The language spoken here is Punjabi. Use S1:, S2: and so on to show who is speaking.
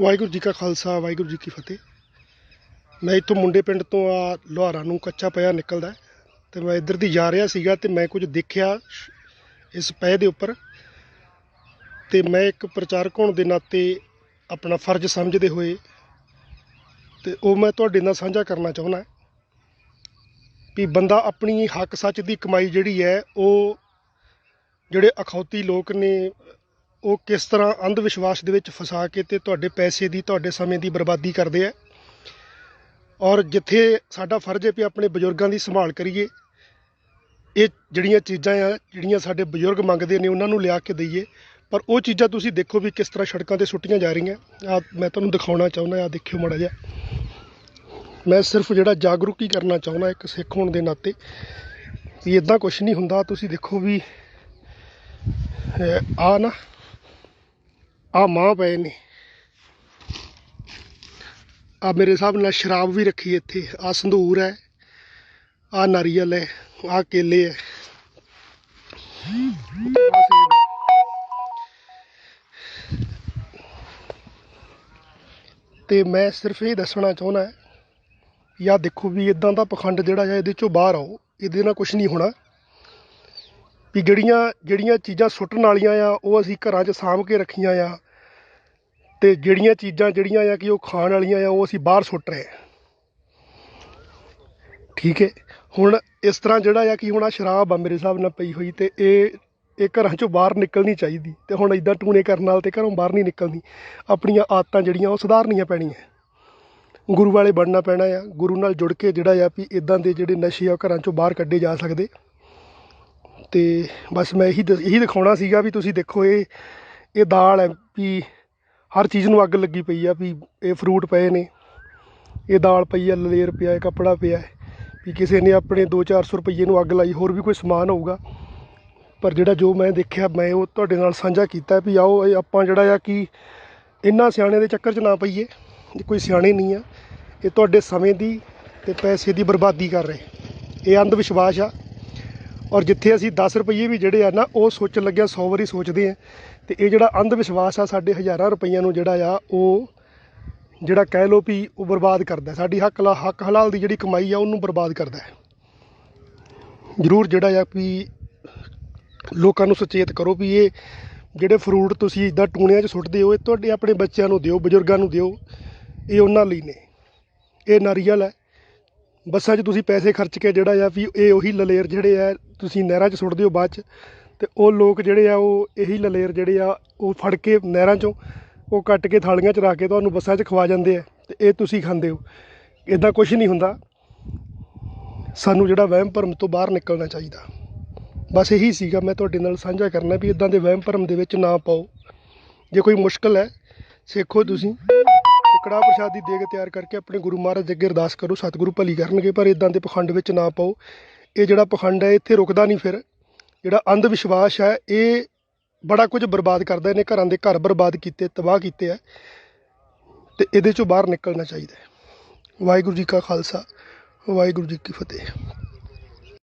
S1: ਵਾਹਿਗੁਰੂ ਜੀ ਕਾ ਖਾਲਸਾ, ਵਾਹਿਗੁਰੂ ਜੀ ਕੀ ਫਤਿਹ। ਮੈਂ ਇੱਥੋਂ ਮੁੰਡੇ ਪਿੰਡ ਤੋਂ ਆ, ਲੋਹਾਰਾ ਨੂੰ ਕੱਚਾ ਪਿਆ ਨਿਕਲਦਾ ਹੈ। ਤੇ ਮੈਂ ਇੱਧਰ ਦੀ ਜਾ ਰਿਹਾ ਸੀਗਾ ਤੇ ਮੈਂ ਕੁਝ ਦੇਖਿਆ ਇਸ ਪੈ ਦੇ ਉੱਪਰ। ਤੇ ਮੈਂ ਇੱਕ ਪ੍ਰਚਾਰਕ ਹੋਣ ਦੇ ਨਾਤੇ ਆਪਣਾ ਫਰਜ਼ ਸਮਝਦੇ ਹੋਏ ਤੇ ਉਹ ਮੈਂ ਤੁਹਾਡੇ ਨਾਲ ਸਾਂਝਾ ਕਰਨਾ ਚਾਹੁੰਦਾ ਵੀ ਬੰਦਾ ਆਪਣੀ ਹੱਕ ਸੱਚ ਦੀ ਕਮਾਈ ਜਿਹੜੀ ਹੈ, ਉਹ ਜਿਹੜੇ ਅਖੌਤੀ ਲੋਕ ਨੇ ਉਹ ਕਿਸ ਤਰ੍ਹਾਂ ਅੰਧ ਵਿਸ਼ਵਾਸ ਦੇ ਵਿੱਚ ਫਸਾ ਕੇ ਤੇ ਤੁਹਾਡੇ ਪੈਸੇ ਦੀ, ਤੁਹਾਡੇ ਸਮੇਂ ਦੀ ਬਰਬਾਦੀ ਕਰਦੇ ਆ? ਔਰ ਜਿੱਥੇ ਸਾਡਾ ਫਰਜ਼ ਹੈ ਵੀ ਆਪਣੇ ਬਜ਼ੁਰਗਾਂ ਦੀ ਸੰਭਾਲ ਕਰੀਏ, ਇਹ ਜਿਹੜੀਆਂ ਚੀਜ਼ਾਂ ਆ, ਜਿਹੜੀਆਂ ਸਾਡੇ ਬਜ਼ੁਰਗ ਮੰਗਦੇ ਨੇ, ਉਹਨਾਂ ਨੂੰ ਲਿਆ ਕੇ ਦਈਏ। ਪਰ ਉਹ ਚੀਜ਼ਾਂ ਤੁਸੀਂ ਦੇਖੋ ਵੀ ਕਿਸ ਤਰ੍ਹਾਂ ਸੜਕਾਂ ਤੇ ਸੁੱਟੀਆਂ ਜਾ ਰਹੀਆਂ। ਆ ਮੈਂ ਤੁਹਾਨੂੰ ਦਿਖਾਉਣਾ ਚਾਹੁੰਦਾ ਆ ਦੇਖਿਓ ਮਾੜਾ ਜਿਹਾ। ਮੈਂ ਸਿਰਫ ਜਿਹੜਾ ਜਾਗਰੂਕ ਹੀ ਕਰਨਾ ਚਾਹੁੰਦਾ, ਇੱਕ ਸਿੱਖ ਹੋਣ ਦੇ ਨਾਤੇ, ਵੀ ਇਦਾਂ ਕੁਝ ਨਹੀਂ ਹੁੰਦਾ। ਤੁਸੀਂ ਦੇਖੋ ਵੀ ਆ ਨਾ ਆ ਮਾਂ ਪਏ ਨੇ। ਆ ਮੇਰੇ ਹਿਸਾਬ ਨਾਲ ਸ਼ਰਾਬ ਵੀ ਰੱਖੀ ਇੱਥੇ। ਆ ਸੰਧੂਰ ਹੈ, ਆ ਨਾਰੀਅਲ ਹੈ, ਆ ਕੇਲੇ ਹੈ। ਆਹ ਤੇ ਮੈਂ ਸਿਰਫ ਇਹ ਦੱਸਣਾ ਚਾਹੁੰਦਾ ਯਾ ਦੇਖੋ ਵੀ ਇਦਾਂ ਦਾ ਪਖੰਡ ਜਿਹੜਾ ਹੈ ਇਹਦੇ ਚੋਂ ਬਾਹਰ ਆਓ, ਇਹਦੇ ਨਾਲ ਕੁਝ ਨਹੀਂ ਹੋਣਾ। ਵੀ ਜਿਹੜੀਆਂ ਜਿਹੜੀਆਂ ਚੀਜ਼ਾਂ ਸੁੱਟਣ ਵਾਲੀਆਂ ਆ, ਉਹ ਅਸੀਂ ਘਰਾਂ 'ਚ ਸਾਂਭ ਕੇ ਰੱਖੀਆਂ ਆ ਤੇ ਜਿਹੜੀਆਂ ਚੀਜ਼ਾਂ ਜਿਹੜੀਆਂ ਆ ਕਿ ਉਹ ਖਾਣ ਵਾਲੀਆਂ ਆ, ਉਹ ਅਸੀਂ ਬਾਹਰ ਸੁੱਟ ਰਹੇ ਆ। ਠੀਕ ਹੈ ਹੁਣ ਇਸ ਤਰ੍ਹਾਂ ਜਿਹੜਾ ਆ ਕਿ ਹੁਣ ਆ ਸ਼ਰਾਬ ਆ ਮੇਰੇ ਹਿਸਾਬ ਨਾਲ ਪਈ ਹੋਈ ਤੇ ਇਹ ਇਹ ਘਰਾਂ 'ਚੋਂ ਬਾਹਰ ਨਿਕਲਣੀ ਚਾਹੀਦੀ। ਤੇ ਹੁਣ ਇਦਾਂ ਟੂਣੇ ਕਰਨ ਨਾਲ ਤੇ ਘਰੋਂ ਬਾਹਰ ਨਹੀਂ ਨਿਕਲਣੀ। ਆਪਣੀਆਂ ਆਦਤਾਂ ਜਿਹੜੀਆਂ ਉਹ ਸੁਧਾਰਨੀਆਂ ਪੈਣੀਆਂ। ਗੁਰੂ ਵਾਲੇ ਬਣਨਾ ਪੈਣਾ ਆ। ਗੁਰੂ ਨਾਲ ਜੁੜ ਕੇ ਜਿਹੜਾ ਆ ਵੀ ਇਦਾਂ ਦੇ ਜਿਹੜੇ ਨਸ਼ੇ ਆ ਉਹ ਘਰਾਂ 'ਚੋਂ ਬਾਹਰ ਕੱਢੇ ਜਾ ਸਕਦੇ। ਤੇ ਬਸ ਮੈਂ ਇਹੀ ਦ- ਇਹੀ ਦਿਖਾਉਣਾ ਸੀਗਾ ਵੀ ਤੁਸੀਂ ਦੇਖੋ ਇਹ ਇਹ ਦਾਲ ਹੈ ਵੀ ਹਰ ਚੀਜ਼ ਨੂੰ ਅੱਗ ਲੱਗੀ ਪਈ ਆ ਵੀ ਇਹ ਫਰੂਟ ਪਏ ਨੇ, ਇਹ ਦਾਲ ਪਈ ਆ, ਲਲੇਰ ਪਿਆ ਹੈ ਕੱਪੜਾ ਪਿਆ ਹੈ ਵੀ ਕਿਸੇ ਨੇ ਆਪਣੇ 2-400 ਰੁਪਏ ਨੂੰ ਅੱਗ ਲਾਈ, ਹੋਰ ਵੀ ਕੋਈ ਸਮਾਨ ਹੋਊਗਾ। ਪਰ ਜਿਹੜਾ ਜੋ ਮੈਂ ਦੇਖਿਆ, ਮੈਂ ਉਹ ਤੁਹਾਡੇ ਨਾਲ ਸਾਂਝਾ ਕੀਤਾ ਵੀ ਆਓ, ਇਹ ਆਪਾਂ ਜਿਹੜਾ ਆ ਕਿ ਇੰਨਾ ਸਿਆਣੇ ਦੇ ਚੱਕਰ 'ਚ ਨਾ ਪਈਏ ਕੋਈ ਸਿਆਣੇ ਨਹੀਂ ਆ, ਇਹ ਤੁਹਾਡੇ ਸਮੇਂ ਦੀ ਤੇ ਪੈਸੇ ਦੀ ਬਰਬਾਦੀ ਕਰ ਰਹੇ। ਇਹ ਅੰਧ ਵਿਸ਼ਵਾਸ ਆ। ਔਰ ਜਿੱਥੇ ਅਸੀਂ 10 ਰੁਪਏ ਵੀ ਜਿਹੜੇ ਆ ਨਾ, ਉਹ ਸੋਚਣ ਲੱਗਿਆ 100 ਵਾਰੀ ਸੋਚਦੇ ਆ ਤੇ ਇਹ ਜਿਹੜਾ ਅੰਧ ਵਿਸ਼ਵਾਸ ਆ, ਸਾਡੇ ਹਜ਼ਾਰਾਂ ਰੁਪਈਆਂ ਨੂੰ ਜਿਹੜਾ ਆ, ਉਹ ਜਿਹੜਾ ਕਹਿ ਲੋ ਵੀ ਉਹ ਬਰਬਾਦ ਕਰਦਾ ਸਾਡੀ ਹੱਕ ਲਾ, ਹੱਕ ਹਲਾਲ ਦੀ ਜਿਹੜੀ ਕਮਾਈ ਆ, ਉਹਨੂੰ ਬਰਬਾਦ ਕਰਦਾ ਜ਼ਰੂਰ ਜਿਹੜਾ ਆ ਵੀ ਲੋਕਾਂ ਨੂੰ ਸੁਚੇਤ ਕਰੋ ਵੀ ਇਹ ਜਿਹੜੇ ਫਰੂਟ ਤੁਸੀਂ ਇਦਾਂ ਟੂਣਿਆਂ 'ਚ ਸੁੱਟਦੇ ਹੋ, ਇਹ ਤੁਹਾਡੇ ਆਪਣੇ ਬੱਚਿਆਂ ਨੂੰ ਦਿਓ, ਬਜ਼ੁਰਗਾਂ ਨੂੰ ਦਿਓ, ਇਹ ਉਹਨਾਂ ਲਈ ਨੇ। ਇਹ ਨਾਰੀਅਲ ਹੈ। ਬੱਸਾਂ 'ਚ ਤੁਸੀਂ ਪੈਸੇ ਖਰਚ ਕੇ ਜਿਹੜਾ ਆ ਵੀ ਇਹ ਉਹੀ ਲਲੇਰ ਜਿਹੜੇ ਆ, ਤੁਸੀਂ ਨਹਿਰਾਂ 'ਚ ਸੁੱਟਦੇ ਹੋ ਬਾਅਦ 'ਚ ਅਤੇ ਉਹ ਲੋਕ ਜਿਹੜੇ ਆ ਉਹ ਇਹੀ ਲਲੇਰ ਜਿਹੜੇ ਆ, ਉਹ ਫੜ ਕੇ ਨਹਿਰਾਂ 'ਚੋਂ ਉਹ ਕੱਟ ਕੇ ਥਾਲੀਆਂ 'ਚ ਰੱਖ ਕੇ ਤੁਹਾਨੂੰ ਬੱਸਾਂ 'ਚ ਖਵਾ ਜਾਂਦੇ ਆ ਅਤੇ ਇਹ ਤੁਸੀਂ ਖਾਂਦੇ ਹੋ। ਇੱਦਾਂ ਕੁਛ ਨਹੀਂ ਹੁੰਦਾ। ਸਾਨੂੰ ਜਿਹੜਾ ਵਹਿਮ ਭਰਮ ਤੋਂ ਬਾਹਰ ਨਿਕਲਣਾ ਚਾਹੀਦਾ। ਬਸ ਇਹੀ ਸੀਗਾ ਮੈਂ ਤੁਹਾਡੇ ਨਾਲ ਸਾਂਝਾ ਕਰਨਾ ਵੀ ਇਦਾਂ ਦੇ ਵਹਿਮ ਭਰਮ ਦੇ ਵਿੱਚ ਨਾ ਪਾਓ। ਜੇ ਕੋਈ ਮੁਸ਼ਕਲ ਹੈ, ਸਿੱਖੋ ਤੁਸੀਂ। ਤੇ ਕੜਾਹ ਪ੍ਰਸ਼ਾਦ ਦੀ ਦੇਗ ਤਿਆਰ ਕਰਕੇ ਆਪਣੇ ਗੁਰੂ ਮਹਾਰਾਜ ਅੱਗੇ ਅਰਦਾਸ ਕਰੋ, ਸਤਿਗੁਰੂ ਭਲੀ ਕਰਨਗੇ, ਪਰ ਇਦਾਂ ਦੇ ਪਖੰਡ ਵਿੱਚ ਨਾ ਪਾਓ। ਇਹ ਜਿਹੜਾ ਪਖੰਡ ਹੈ, ਇੱਥੇ ਰੁਕਦਾ ਨਹੀਂ ਫਿਰ। ਜਿਹੜਾ ਅੰਧ ਵਿਸ਼ਵਾਸ ਹੈ, ਇਹ ਬੜਾ ਕੁਝ ਬਰਬਾਦ ਕਰਦਾ, ਇਹਨੇ ਘਰਾਂ ਦੇ ਘਰ ਬਰਬਾਦ ਕੀਤੇ, ਤਬਾਹ ਕੀਤੇ ਆ। ਤੇ ਇਹਦੇ ਚੋਂ ਬਾਹਰ ਨਿਕਲਣਾ ਚਾਹੀਦਾ ਹੈ। ਵਾਹਿਗੁਰੂ ਜੀ ਕਾ ਖਾਲਸਾ, ਵਾਹਿਗੁਰੂ ਜੀ ਕੀ ਫਤਿਹ।